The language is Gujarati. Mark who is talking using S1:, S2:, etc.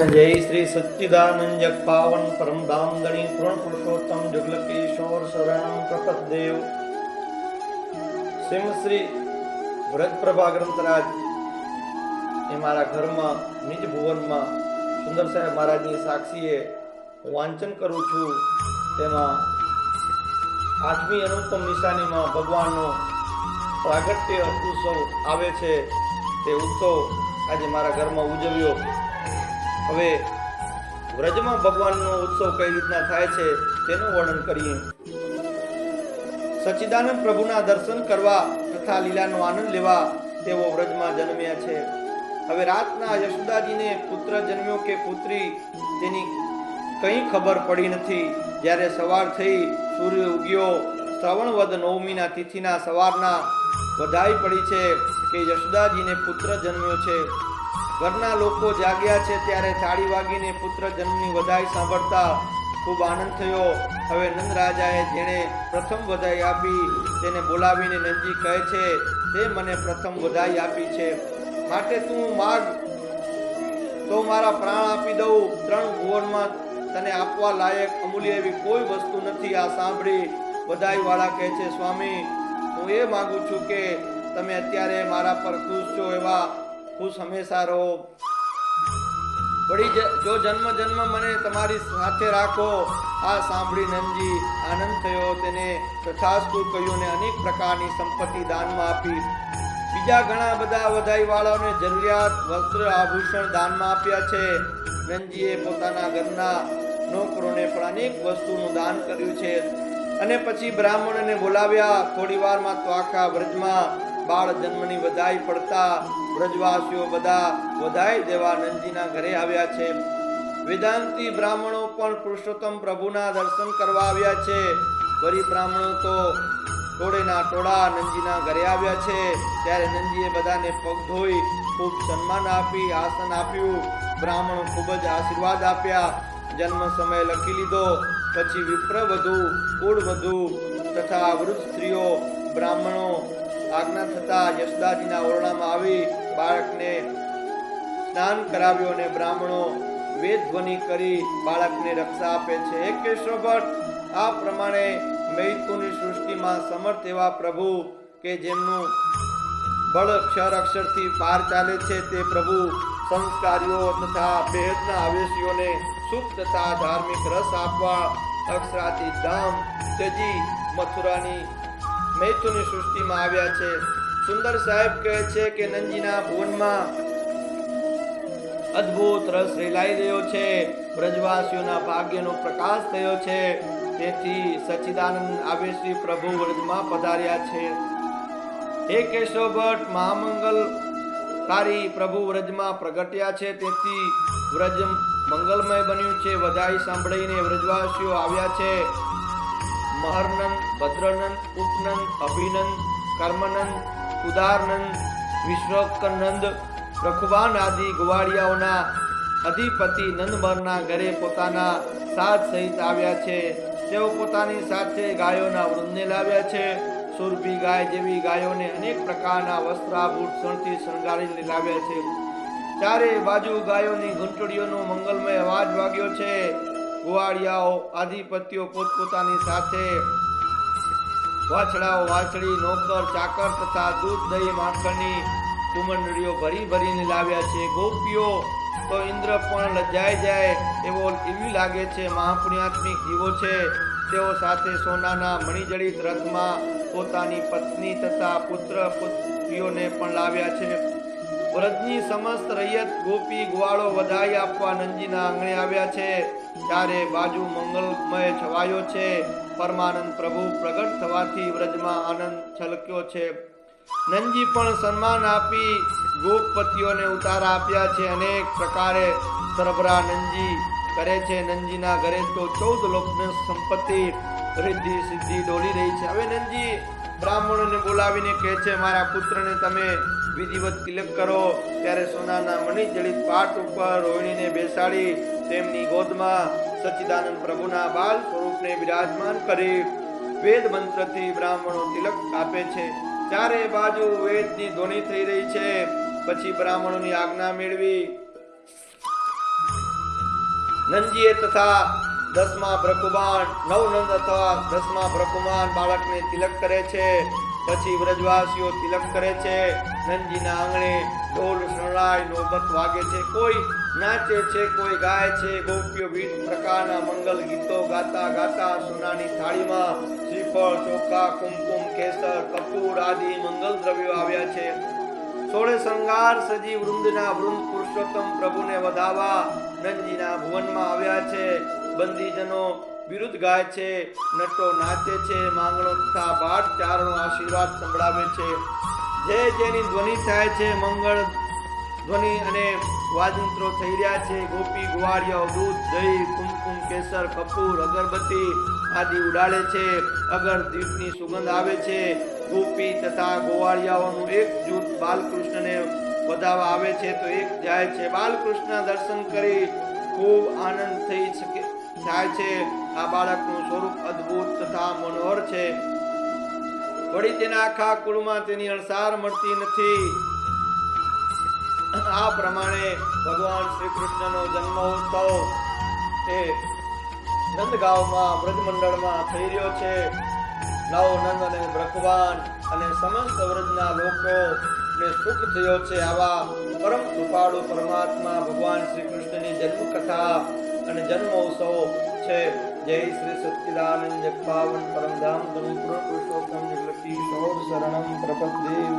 S1: જય શ્રી સચ્ચિદાનંદ પાવન પરમ દામદણી પૂર્ણ પુરુષોત્તમ જુગલકેશ્વર શરણમ પ્રપદેવ સિંહ શ્રી વ્રજપ્રભા ગ્રંથરાજ એ મારા ઘરમાં નિજ ભુવનમાં સુંદર સાહેબ મહારાજની સાક્ષીએ વાંચન કરું છું, તેમાં આઠમી અનુપમ નિશાનીમાં ભગવાનનો પ્રાગટ્ય ઉત્સવ આવે છે, તે ઉત્સવ આજે મારા ઘરમાં ઉજવ્યો. હવે વ્રજમાં ભગવાનનો ઉત્સવ કઈ રીતના થાય છે તેનું વર્ણન કરીએ. સચ્ચિદાનંદ પ્રભુના દર્શન કરવા તથા લીલાનો આનંદ લેવા તેઓ વ્રજમાં જન્મ્યા છે. હવે રાતના યશોદાજીને પુત્ર જન્મ્યો કે પુત્રી તેની કંઈ ખબર પડી નથી. જ્યારે સવાર થઈ સૂર્ય ઉગ્યો શ્રવણ વદ નવમીના તિથિના સવારના વધાઈ પડી છે કે યશોદાજીને પુત્ર જન્મ્યો છે. ઘરના લોકો જાગ્યા છે ત્યારે થાળી વાગીને પુત્ર જન્મની વધાઈ સાંભળતા ખૂબ આનંદ થયો. હવે નંદ રાજાએ જેણે પ્રથમ વધાઈ આપી તેને બોલાવીને નંદજી કહે છે, તે મને પ્રથમ વધાઈ આપી છે. માટે તું માગ. તો મારા પ્રાણ આપી દઉં. ત્રણ ભુવનમાં તને આપવા લાયક અમૂલ્ય એવી કોઈ વસ્તુ નથી. આ સાંભળી બધાઈ વાળા કહે છે, સ્વામી, હું એ માગું છું કે તમે અત્યારે મારા પર ખુશ છો એવા ખુશ હંમેશા રહો વળી જો જન્મ જન્મ મને તમારી સાથે રાખો, આ સાંભળી નંદજી આનંદ થયો તેને તથાસ્તુ કહ્યું ને અનેક પ્રકારની સંપત્તિ દાનમાં આપી. બીજા ઘણા બધા વધાઈ વાળાઓને જરૂરિયાત, વસ્ત્ર, આભૂષણ દાનમાં આપ્યા છે. નંદજીએ પોતાના ઘરના નોકરોને પણ અનેક વસ્તુનું દાન કર્યું છે. અને પછી બ્રાહ્મણને બોલાવ્યા. થોડી વારમાં તો આખા વ્રજમાં બાળ જન્મની વધાઈ પડતા વ્રજવાસીઓ બધા વધાઈ દેવા નંદજીના ઘરે આવ્યા છે. વેદાંતિ બ્રાહ્મણો પણ પુરુષોત્તમ પ્રભુના દર્શન કરવા આવ્યા છે. વરી બ્રાહ્મણો તો ટોળેના ટોળા નંદજીના ઘરે આવ્યા છે. ત્યારે નંદજીએ બધાને પગ ધોઈ ખૂબ સન્માન આપી, આસન આપ્યું. બ્રાહ્મણો ખૂબ જ આશીર્વાદ આપ્યા. જન્મ સમય લખી લીધો. પછી વિપ્ર વધુ, કુળ વધુ તથા વૃદ્ધ સ્ત્રીઓ, બ્રાહ્મણો આજ્ઞા થતા યશદાજીના ઓરડામાં આવી બાળકને સ્નાન કરાવ્યો અને બ્રાહ્મણો વેદ ધ્વનિ કરી બાળકને રક્ષા આપે છે. એક કેશવ ભટ્ટ આ પ્રમાણે મૈતુની સૃષ્ટિમાં સમર્થ એવા પ્રભુ કે જેમનું બળ અક્ષર અક્ષરથી પાર ચાલે છે તે પ્રભુ સંસ્કારીઓ તથા બેહદના આવેશીઓને સુખ તથા ધાર્મિક રસ આપવા અક્ષરાથી ધામ તેજી મથુરાની મૈથુની સૃષ્ટિમાં આવ્યા છે. સુંદર સાહેબ કહે છે કે નંદજીના ભુવનમાં અદ્ભુત રસ રેલાઈ રહ્યો છે. વ્રજવાસીઓના ભાગ્યનો પ્રકાશ થયો છે. તેથી સચ્ચિદાનંદ શ્રી પ્રભુ વ્રજમાં પધાર્યા છે. હે કેશવ ભટ્ટ મહામંગલકારી પ્રભુ વ્રજમાં પ્રગટ્યા છે. તેથી વ્રજ મંગલમય બન્યું છે. વધાઈ સાંભળીને વ્રજવાસીઓ આવ્યા છે. મહરનંદ ભદ્રનંદ ઉપનંદ અભિનંદ કર્મનંદ ઉદારનંદ વિશ્વકનંદ રખુબાન આદિ ગોવાળિયાઓના અધિપતિ નંદમરના ઘરે પોતાના સાથ સહિત આવ્યા છે. તેઓ પોતાની સાથે ગાયોના વૃંદને લાવ્યા છે. સુરભી ગાય જેવી ગાયોને અનેક પ્રકારના વસ્ત્રાભૂત શણથી શણગારીને લાવ્યા છે. ચારે બાજુ ગાયોની ઘંટડીઓનો મંગલમય અવાજ વાગ્યો છે. ગોવાળિયાઓ આધિપત્યો પોતપોતાની સાથે વાછડાઓ, વાછડી, નોકર, ચાકર તથા દૂધ, દહીં, માખણની કુમંડળીઓ ભરી ભરીને લાવ્યા છે. ગોપીઓ તો ઇન્દ્ર પણ લજાઈ જાય એવો એવી લાગે છે, મહાપુણ્યાત્મિક જીવો છે. તેઓ સાથે સોનાના મણિજડિત રથમાં પોતાની પત્ની તથા પુત્ર, પુત્રીઓને પણ લાવ્યા છે. વ્રજની સમસ્ત રૈયત ગોપી ગુવાળો વધાઈ આપવા નંદજીના આંગણે આવ્યા છે. ચારે બાજુ મંગલમય છવાયો છે. પરમાનંદ પ્રભુ પ્રગટ થવાથી વ્રજમાં આનંદ છલક્યો છે. નંદજી પણ સન્માન આપી ગોપપતિઓને ઉતારા આપ્યા છે. અનેક પ્રકારે સરભરા નંદજી કરે છે. નંદજીના ઘરે તો ચૌદ લોકને સંપત્તિ રિદ્ધિ સિદ્ધિ દોડી રહી છે. હવે નંદજી બ્રાહ્મણોને બોલાવીને કહે છે, મારા પુત્રને તમે વિધિવત તિલક કરો. ત્યારે સોનાના મણિજડિત પાટ ઉપર રોહિણીને બેસાડી તેમની ગોદમાં સચ્ચિદાનંદ પ્રભુના બાલ સ્વરૂપને બિરાજમાન કરી વેદ મંત્રથી બ્રાહ્મણો તિલક આપે છે. ચારે બાજુ વેદની ધ્વનિ થઈ રહી છે. પછી બ્રાહ્મણોની આજ્ઞા મેળવી નંદજીએ તથા દસમા બ્રહ્મબાણ નવનંદ અથવા દસમા બ્રહ્મમાન બાળકને તિલક કરે છે. પછી વ્રજવાસીઓ તિલક કરે છે નંદજીના આંગણે ઢોલ શરણાઈ નોબત વાગે છે, કોઈ નાચે છે, કોઈ ગાય છે, ગોપીઓ વિવિધ પ્રકારના મંગલ ગીતો ગાતા ગાતા સોનાની થાળીમાં શ્રીફળ, ચોખા, કુમકુમ, કેસર, કપૂર આદિ મંગલ દ્રવ્યો આવ્યા છે. સોળે શ્રંગાર સજી વૃંદના વૃંદ પુરુષોત્તમ પ્રભુને વધાવા નંદજીના ભુવનમાં આવ્યા છે. બંદીજનો વિરુદ્ધ ગાય છે, નટો નાચે છે, માંગણો તથા ભાટ ચારણો આશીર્વાદ સંભળાવે છે. જે જેની ધ્વનિ થાય છે, મંગળ ધ્વનિ અને વાજંત્રો થઈ રહ્યા છે. ગોપી ગુવાળિયા દૂધ, દહીં, કુમકુમ, કેસર, કપૂર, અગરબત્તી આદિ ઉડાડે છે. અગર દીપની સુગંધ આવે છે, ગોપી તથા ગોવાળિયાઓનું એક જૂથ બાલકૃષ્ણને વધાવવા આવે છે, તો એક જાય છે. બાલકૃષ્ણ દર્શન કરી ખૂબ આનંદ થઈ શકે થાય છે. આ બાળકનું સ્વરૂપ અદ્ભુત તથા મનોહર છે. વળી તેના આખા કુળમાં તેની અણસાર મળતી નથી. આ પ્રમાણે ભગવાન શ્રી કૃષ્ણનો જન્મોત્સવ એ નંદગાંવમાં વ્રજમંડળમાં થઈ રહ્યો છે. નવ નંદ અને ભગવાન અને સમસ્ત વ્રજના લોકો ને સુખ થયો છે આવા પરમ કૃપાળુ પરમાત્મા ભગવાન શ્રી કૃષ્ણની જન્મ કથા અને જન્મોત્સવો છે. જય શ્રી સચ્ચિદાનંદ જગપાવન પરમધામ તમ પુરુષોત્તમ જગલકી સૌર શરણમ પ્રપદ્દેવ